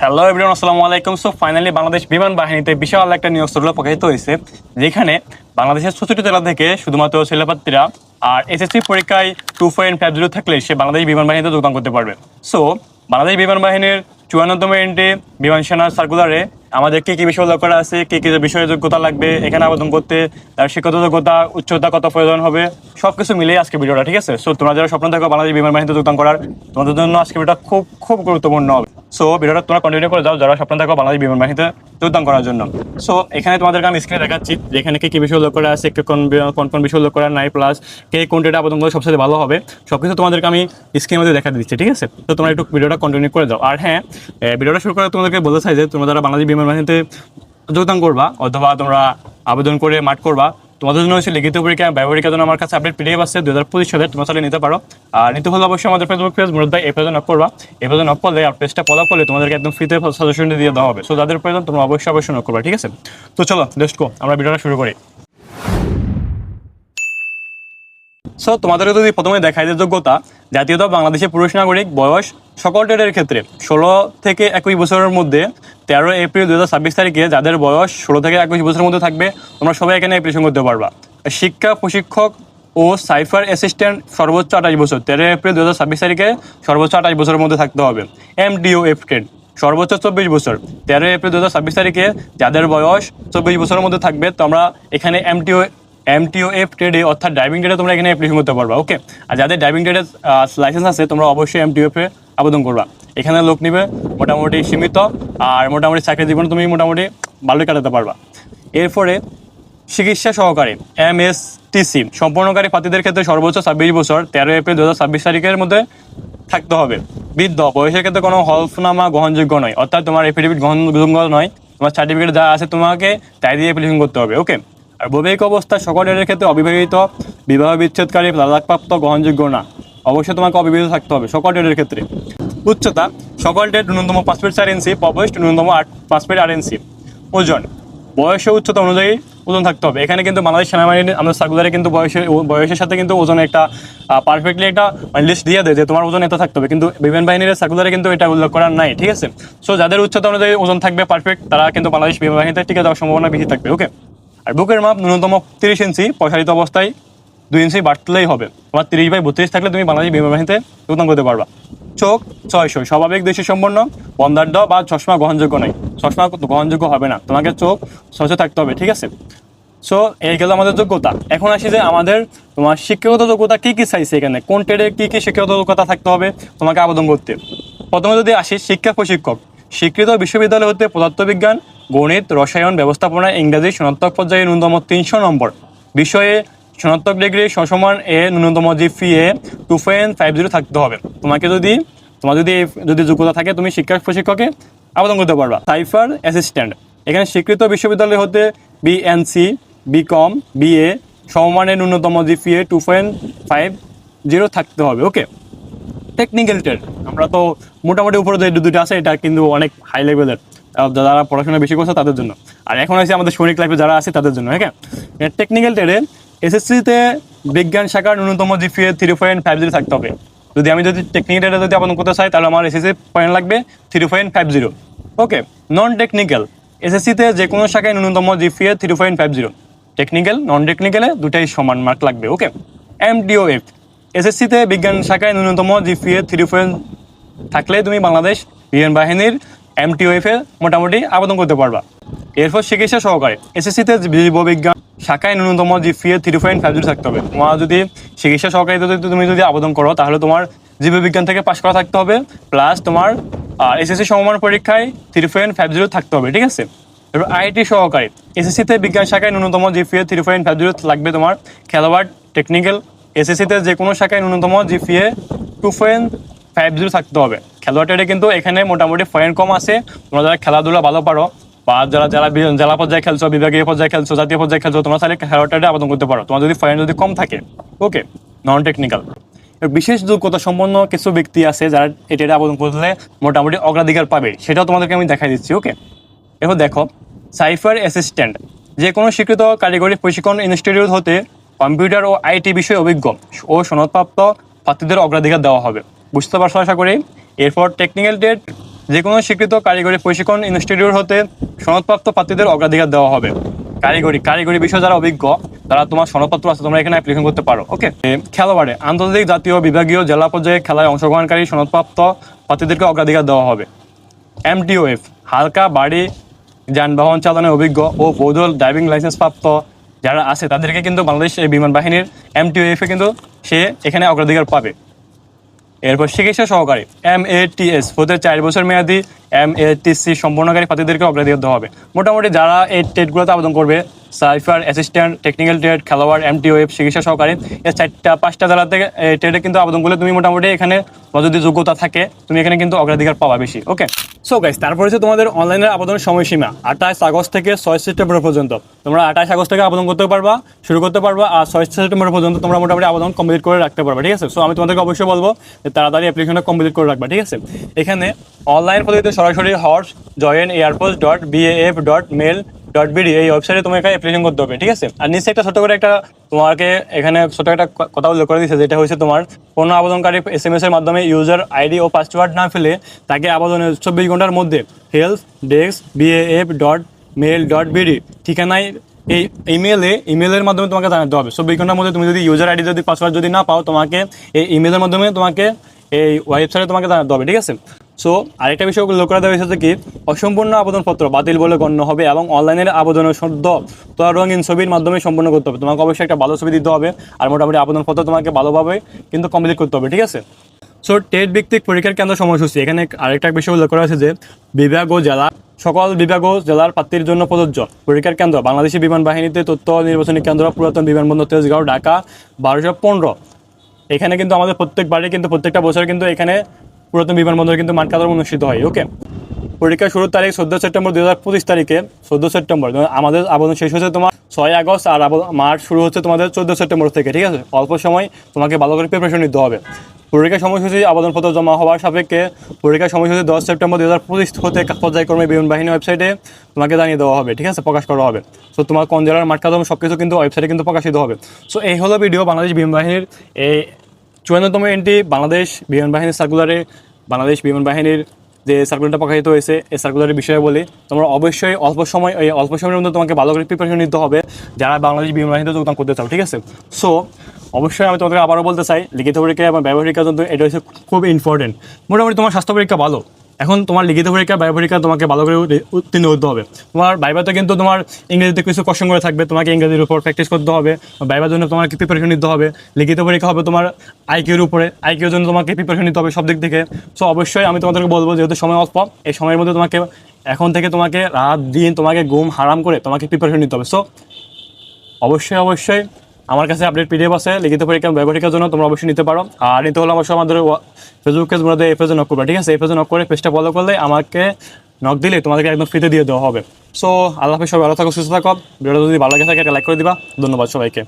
Hello everyone আসসালামু আলাইকুম। So finally Bangladesh বিমান বাহিনীতে বিশাল একটা নিয়োগ সরল প্রকাশিত হয়েছে, যেখানে বাংলাদেশের ছষট্টি জেলা থেকে শুধুমাত্র ছেলেপাত্রীরা আর এসএসসি পরীক্ষায় টু পয়েন্ট ফাইভ জিরো থাকলে সে বাংলাদেশ বিমান বাহিনীতে যোগদান করতে পারবে। সো বাংলাদেশ বিমান বাহিনীর চুয়ান্নতম এন্ট্রি বিমান সেনার সার্কুলারে আমাদের কি কি বিষয় করা আছে, কি কি বিষয়ে যোগ্যতা লাগবে, এখানে আবেদন করতে, তার শিক্ষত যোগ্যতা, উচ্চতা কত প্রয়োজন হবে সব কিছু মিলিয়ে আজকে ভিডিওটা, ঠিক আছে? সো তোমরা যারা স্বপ্ন থাকো বাংলাদেশ বিমান বাহিনীতে যোগদান করার, তোমাদের জন্য আজকে ভিডিওটা খুব খুব গুরুত্বপূর্ণ হবে। সো ভিডিওটা তোমরা কন্টিনিউ করে যাও, যারা স্বপ্ন থাকো বাংলাদেশ বিমান বাহিনীতে যোগদান করার জন্য। সো এখানে তোমাদেরকে আমি স্ক্রিনে দেখাচ্ছি যেখানে কী কী বিষয় উল্লেখ করা আছে কোন কোন কোন বিষয় উল্লেখ করা নাই প্লাস কে কোন ডেটা আবেদন করলে সবচেয়ে ভালো হবে। সব কিছু তোমাদেরকে আমি স্ক্রিনের মধ্যে দেখা দিচ্ছি, ঠিক আছে? তো তোমরা একটু ভিডিওটা কন্টিনিউ করে দাও। আর হ্যাঁ ভিডিওটা শুরু করে তোমাদেরকে বলতে চাই যে তোমরা যারা বাংলাদেশ বিমান বাহিনীতে যোগদান করবা, অথবা তোমরা আবেদন করে মাঠ করবা তোমাদের জন্য হচ্ছে লিখিত পরীক্ষা ব্যয় পরীক্ষার জন্য আমার কাছে আপডেট পিডিএফ আছে দু হাজার পঁচিশ সালে তোমরা চাইলে নিতে পারো। আর নিতে হলে অবশ্যই আমাদের ফেসবুক পেজ মুরদ ভাই এই পেজে নক করবা। এই পেজে নক করলে আর পেজটা ফলো করলে তোমাদেরকে একদম ফ্রিতে সাজেশন দিয়ে দেওয়া হবে। সো যাদের প্রয়োজন তোমরা অবশ্যই অবশ্যই নক করবা, ঠিক আছে? তো চলো লেটস গো আমরা ভিডিওটা শুরু করি। সো তোমাদের যদি প্রথমে দেখায় যে যোগ্যতা, জাতীয়তা বাংলাদেশের পুরুষ নাগরিক বয়স সকল ট্রেডের ক্ষেত্রে ষোলো থেকে একুশ বছরের মধ্যে তেরো এপ্রিল দু হাজার ছাব্বিশ তারিখে যাদের বয়স ষোলো থেকে একুশ বছরের মধ্যে থাকবে, তোমরা সবাই এখানে অ্যাপ্লিকেশন করতে পারবা। শিক্ষা, প্রশিক্ষক ও সাইফার অ্যাসিস্ট্যান্ট সর্বোচ্চ আঠাশ বছর তেরো এপ্রিল দু হাজার ছাব্বিশ তারিখে সর্বোচ্চ আঠাশ বছরের মধ্যে থাকতে হবে। এমডিও এফ ট্রেড সর্বোচ্চ চব্বিশ বছর তেরো এপ্রিল দু হাজার ছাব্বিশ তারিখে যাদের বয়স চব্বিশ বছরের মধ্যে থাকবে তো আমরা এখানে এমটিও এমটিও এফ ট্রেডে অর্থাৎ ড্রাইভিং ট্রেডে তোমরা এখানে অ্যাপ্লিকেশন করতে পারবা ওকে আর যাদের ড্রাইভিং ট্রেডের লাইসেন্স আছে, তোমরা অবশ্যই এমটিও এফে আবেদন করবা। এখানে লোক নিবে মোটামুটি সীমিত, আর মোটামুটি চাকরি জীবন তুমি মোটামুটি ভালোই কাটাতে পারবা। এরপরে চিকিৎসা সহকারে এম এস টিসি সম্পূর্ণকারী প্রার্থীদের ক্ষেত্রে সর্বোচ্চ ছাব্বিশ বছর তেরো এপ্রিল দু হাজার ছাব্বিশ তারিখের মধ্যে থাকতে হবে। বৃদ্ধ, বয়সের ক্ষেত্রে কোনো হলফনামা গ্রহণযোগ্য নয়, অর্থাৎ তোমার এফিডেভিট গ্রহণযোগ্য নয়, তোমার সার্টিফিকেট যা আছে তোমাকে তাই দিয়ে অ্যাপ্লিকেশন করতে হবে ওকে আর বৈবাহিক অবস্থা সকল ক্ষেত্রে অবিবাহিত, বিবাহ বিচ্ছেদকারী তালাকপ্রাপ্ত গ্রহণযোগ্য না। অবশ্যই তোমাকে অবিবাহিত থাকতে হবে সকল ডেটের ক্ষেত্রে। উচ্চতা, সকল ডেট ন্যূনতম পাঁচ ফিট চার ইঞ্চি বয়স ন্যূনতম আট পাঁচ ফিট আট ইঞ্চি। ওজন বয়স ও উচ্চতা অনুযায়ী ওজন থাকতে হবে। এখানে কিন্তু বাংলাদেশ সেনাবাহিনীর আমাদের সার্কুলারে কিন্তু বয়সের বয়সের সাথে কিন্তু ওজন একটা পারফেক্টলি একটা লিস্ট দিয়ে দেয় যে তোমার ওজন এত থাকতে হবে। কিন্তু বিমান বাহিনীর সার্কুলারে কিন্তু এটা উল্লেখ করার নাই, ঠিক আছে? সো যাদের উচ্চতা অনুযায়ী ওজন থাকবে পারফেক্ট তারা কিন্তু বাংলাদেশ বিমান বাহিনীতে টিকে যাওয়ার সম্ভাবনা বেশি থাকবে ওকে আর বুকের মাপ ন্যূনতম তিরিশ ইঞ্চি প্রসারিত অবস্থায় দুই ইঞ্চি বাড়লেই হবে। তোমার তিরিশ বাই বত্রিশ থাকলে তুমি বাংলাদেশ বিমান বাহিনীতে যোগদান করতে পারবা। চোখ ছয়শো স্বাভাবিক দৃষ্টি সম্পন্ন বন্ধাঢ্য বা চশমা গ্রহণযোগ্য নয়। চশমা গ্রহণযোগ্য হবে না। তোমাকে চোখ ছয়শো থাকতে হবে, ঠিক আছে? সো এই গেল আমাদের যোগ্যতা। এখন আসি যে আমাদের তোমার শিক্ষাগত যোগ্যতা কি কি চাইছে এখানে? কোন ট্রেডে কী কী শিক্ষাগত যোগ্যতা থাকতে হবে? তোমাকে আবেদন করতে। প্রথমে যদি আসি শিক্ষা প্রশিক্ষক। স্বীকৃত বিশ্ববিদ্যালয় হতে পদার্থবিজ্ঞান গণিত, রসায়ন, ব্যবস্থাপনা, ইংরেজি, স্নাতক পর্যায়ে ন্যূনতম তিনশো নম্বর। বিষয়ে স্নাতক ডিগ্রি সসমান এ, ন্যূনতম GPA, two point five zero থাকতে হবে। তোমাকে যদি, তোমার যদি যদি যোগ্যতা থাকে, তুমি শিক্ষা প্রশিক্ষকে আবেদন করতে পারবা। Cipher assistant. এখানে স্বীকৃত বিশ্ববিদ্যালয় হতে বিএনসি বিকম বিএ সমমানের ন্যূনতম GPA two point five zero থাকতে হবে। ওকে? Technical trade. আমরা তো মোটামুটি উপরে যে দুটো আছে, এটা কিন্তু অনেক হাই লেভেলের যারা পড়াশোনা বেশি করছে তাদের জন্য। আর এখন আছে আমাদের সৈনিক লাইফে যারা আছে তাদের জন্য হ্যাঁ টেকনিক্যাল ট্রেডে এসএসসিতে বিজ্ঞান শাখার ন্যূনতম GPA three point five zero থাকতে হবে। যদি আমি যদি টেকনিক্যাল যদি আবেদন করতে চাই, তাহলে আমার এসএসসি পয়েন্ট লাগবে three point five zero okay non technical এসএসসিতে যে কোনো শাখায় ন্যূনতম GPA three point five zero technical non টেকনিক্যালে দুটাই সমান মার্ক লাগবে ওকে এমডিওএফ এসএসসিতে বিজ্ঞান শাখায় ন্যূনতম জিপিএ থ্রি পয়েন্ট থাকলে তুমি বাংলাদেশ বিমান বাহিনীর এমটিওএফ এ মোটামুটি আবেদন করতে পারবা। এরপর চিকিৎসা সহকারে এসএসসিতে জীববিজ্ঞান শাখায় ন্যূনতম জিপিএ থ্রি পয়েন্ট ফাইভ থাকতে হবে। তোমার যদি চিকিৎসা সহকারী যদি তুমি যদি আবেদন করো, তাহলে তোমার জীববিজ্ঞান থেকে পাশ করা থাকতে হবে প্লাস তোমার এসএসসি সমমান পরীক্ষায় থ্রি পয়েন্ট ফাইভ জিরো থাকতে হবে, ঠিক আছে? এবার আইটি সহকারী এসএসসিতে বিজ্ঞান শাখায় ন্যূনতম GPA three point five zero লাগবে তোমার, খেলোয়াড় টেকনিক্যাল এসএসসিতে যে কোনো শাখায় ন্যূনতম GPA two point five zero থাকতে হবে। খেলোয়াড়ে কিন্তু এখানে মোটামুটি পয়েন্ট কম আছে। তোমরা যারা খেলাধুলা ভালো পারো বা যারা যারা জেলা পর্যায়ে খেলছো, বিভাগীয় পর্যায়ে খেলছো, জাতীয় পর্যায়ে খেলছো, তোমরা তাহলে খেলোয়াড়ে আবেদন করতে পারো। তোমার যদি পয়েন্ট যদি কম থাকে ওকে নন টেকনিক্যাল বিশেষ যোগ্যতা সম্পন্ন কিছু ব্যক্তি আছে যারা এটাতে আবেদন করলে মোটামুটি অগ্রাধিকার পাবে, সেটাও তোমাদেরকে আমি দেখাই দিচ্ছি ওকে এবার দেখো, সাইফার অ্যাসিস্ট্যান্ট যে কোনো স্বীকৃত কারিগরি প্রশিক্ষণ ইনস্টিটিউট হতে কম্পিউটার ও আইটি বিষয়ে অভিজ্ঞ ও সনদপ্রাপ্ত প্রার্থীদের অগ্রাধিকার দেওয়া হবে। বুঝতে পারছ আশা করি? এরপর টেকনিক্যাল ডেট যে কোনো স্বীকৃত কারিগরি প্রশিক্ষণ ইনস্টিটিউট হতে সনদপ্রাপ্ত প্রার্থীদের অগ্রাধিকার দেওয়া হবে। কারিগরি কারিগরি বিষয়ে যারা অভিজ্ঞ, তারা তোমার সনদপত্র আছে, তোমরা এখানে অ্যাপ্লিকেশন করতে পারো ওকে খেলোয়াড়ে, আন্তর্জাতিক, জাতীয়, বিভাগীয়, জেলা পর্যায়ে খেলায় অংশগ্রহণকারী সনদপ্রাপ্ত প্রার্থীদেরকে অগ্রাধিকার দেওয়া হবে। এমটিওএফ হালকা, বাড়ি, যানবাহন চালানোর অভিজ্ঞ ও বৈধ ড্রাইভিং লাইসেন্স প্রাপ্ত যারা আছে, তাদেরকে কিন্তু বাংলাদেশ বিমান বাহিনীর এমটিওএফ কিন্তু সে এখানে অগ্রাধিকার পাবে। এরপর চিকিৎসা সহকারী এম এ টি এস হতে চার বছর মেয়াদি এম এ টি সি সম্পন্নকারী প্রার্থীদেরকে অগ্রাধিকার দেওয়া হবে। মোটামুটি যারা এই টেটগুলোতে আবেদন করবে, সাইফার, অ্যাসিস্ট্যান্ট, টেকনিক্যাল ট্রেড খেলোয়াড় এমটিওএফ চিকিৎসা সহকারী, এই চারটা, পাঁচটা জেলা থেকে ট্রেডে কিন্তু আবেদন করলে তুমি মোটামুটি এখানে যদি যোগ্যতা থাকে, তুমি এখানে কিন্তু অগ্রাধিকার পাবা বেশি, ওকে? সো গাইস তারপরে হচ্ছে তোমাদের অনলাইনের আবেদনের সময়সীমা, আঠাশ আগস্ট থেকে ছয় সেপ্টেম্বর পর্যন্ত। তোমরা আঠাশ আগস্ট থেকে আবেদন করতে পারবা, শুরু করতে পারবা, আর ছয় সেপ্টেম্বর পর্যন্ত তোমরা মোটামুটি আবেদন কমপ্লিট করে রাখতে পারবা, ঠিক আছে? সো আমি তোমাদেরকে অবশ্যই বলব যে তাড়াতাড়ি অ্যাপ্লিকেশনটা কমপ্লিট করে রাখবা, ঠিক আছে? এখানে অনলাইন পদ্ধতিতে সরাসরি horse join airport dot BAF dot mail dot BD এই ওয়েবসাইটে তোমাকে অ্যাপ্লিকেশন করতে হবে, ঠিক আছে? আর নিচে একটা ছোট করে একটা তোমাকে এখানে ছোট একটা কথা উল্লেখ করে দিচ্ছে যেটা হচ্ছে তোমার কোনো আবেদনকারী এস এম এস এর মাধ্যমে ইউজার আইডি ও পাসওয়ার্ড না ফেলে তাকে আবেদনের চব্বিশ ঘণ্টার মধ্যে health desk BAF dot mail dot BD ঠিকানায় এই ইমেলে ইমেলের মাধ্যমে তোমাকে জানাতে হবে। চব্বিশ ঘণ্টার মধ্যে তুমি যদি ইউজার আইডি যদি পাসওয়ার্ড যদি না পাও, তোমাকে এই ইমেলের মাধ্যমে তোমাকে এই ওয়েবসাইটে তোমাকে জানাতে হবে, ঠিক আছে? সো আরেকটা বিষয় লক্ষ্য করা দেওয়া হয়েছে কি, অসম্পূর্ণ আবেদনপত্র বাতিল বলে গণ্য হবে এবং অনলাইনের আবেদনের সদ্য তোমার রঙিন ছবির মাধ্যমে সম্পূর্ণ করতে হবে। তোমাকে অবশ্যই একটা ভালো ছবি দিতে হবে আর মোটামুটি আবেদনপত্র তোমাকে ভালোভাবে কিন্তু কমপ্লিট করতে হবে, ঠিক আছে? সো টেট ভিত্তিক পরীক্ষার কেন্দ্র সময়সূচি। এখানে আরেকটা বিষয় উল্লেখ করা আছে যে, বিভাগ ও জেলা, সকল বিভাগ ও জেলার প্রার্থীর জন্য প্রযোজ্য পরীক্ষার কেন্দ্র বাংলাদেশি বিমান বাহিনীতে তথ্য নির্বাচনী কেন্দ্র, পুরাতন বিমানবন্দর, তেজগাঁও, ঢাকা, বারোশো পনেরো। এখানে কিন্তু আমাদের প্রত্যেকবারে কিন্তু প্রত্যেকটা বছর কিন্তু এখানে পুরাতন বিমানবন্দর কিন্তু মানকাদর অনুষ্ঠিত হয় ওকে পরীক্ষা শুরুর তারিখ চোদ্দ সেপ্টেম্বর দু হাজার পঁচিশ তারিখে, চোদ্দ সেপ্টেম্বর আমাদের আবেদন শেষ হচ্ছে তোমার ছয় আগস্ট আর মার্চ শুরু হচ্ছে তোমাদের চোদ্দ সেপ্টেম্বর থেকে, ঠিক আছে? অল্প সময় তোমাকে ভালো করে প্রিপারেশন নিতে হবে। পরীক্ষা সময়সূচি, আবেদনপত্র জমা হওয়ার সাপেক্ষে পরীক্ষা সময়সূচি দশ সেপ্টেম্বর দু হাজার পঁচিশ হতে পর্যায়ক্রমে বিমান বাহিনী ওয়েবসাইটে তোমাকে জানিয়ে দেওয়া হবে, ঠিক আছে? প্রকাশ করা হবে। সো তোমার কোন জেলার মাঠ কাদম সব কিছু কিন্তু ওয়েবসাইটে কিন্তু প্রকাশিত হবে। সো এই হলো ভিডিও বাংলাদেশ বাহিনীর এই চুয়ান্নতম এন্ট্রি বাংলাদেশ বিমান বাহিনীর সার্কুলারে বাংলাদেশ বিমান বাহিনীর যে সার্কুলারটা প্রকাশিত হয়েছে, এই সার্কুলারের বিষয়ে বলি। তোমরা অবশ্যই অল্প সময়, এই অল্প সময়ের মধ্যে তোমাকে ভালো করে প্রিপারেশন নিতে হবে। যারা বাংলাদেশ বিমান বাহিনীতে যোগদান করতে চাও, ঠিক আছে? সো অবশ্যই আমি তোমাদের আবারও বলতে চাই, লিখিত পরীক্ষা এবং ব্যবহারিক কিন্তু এটা হচ্ছে খুব ইম্পর্টেন্ট মোটামুটি তোমার স্বাস্থ্য পরীক্ষা ভালো। এখন তোমার লিখিত পরীক্ষা ব্যয় পরীক্ষা তোমাকে ভালো করে উত্তি- উত্তীর্ণ হতে হবে। তোমার বাইবাতে কিন্তু তোমার ইংরেজিতে কিছু কোশ্চেন করে থাকবে, তোমাকে ইংরেজির উপর প্র্যাকটিস করতে হবে, বাইবার জন্য তোমাকে প্রিপারেশন নিতে হবে, লিখিত পরীক্ষা হবে তোমার আইকিউর উপরে আইকিউর জন্য তোমাকে প্রিপারেশন নিতে হবে সব দিক থেকে। সো অবশ্যই আমি তোমাদেরকে বলব, যেহেতু সময় অল্প, এই সময়ের মধ্যে তোমাকে এখন থেকে তোমাকে রাত দিন তোমাকে ঘুম হারাম করে তোমাকে প্রিপারেশন নিতে হবে। সো অবশ্যই অবশ্যই আমার কাছে আপডেট পিডিএফ আছে, লিখিত পরীক্ষা ব্যবহারিকার জন্য তোমরা অবশ্যই নিতে পারো। আর নিতে হলে অবশ্যই আমাদের ফেসবুক পেজ মধ্যে এই পেজে নক করবে, ঠিক আছে? এই পেজে নক করে পেজটা ফলো করলে আমাকে নক দিলে তোমাদেরকে একদম ফ্রিতে দিয়ে দেওয়া হবে। সো আল্লাহ সবাই ভালো থাকো, সুস্থ থাকো। ভিডিওটা যদি ভালো লাগে থাকে, একটা লাইক করে দিবা। ধন্যবাদ সবাইকে।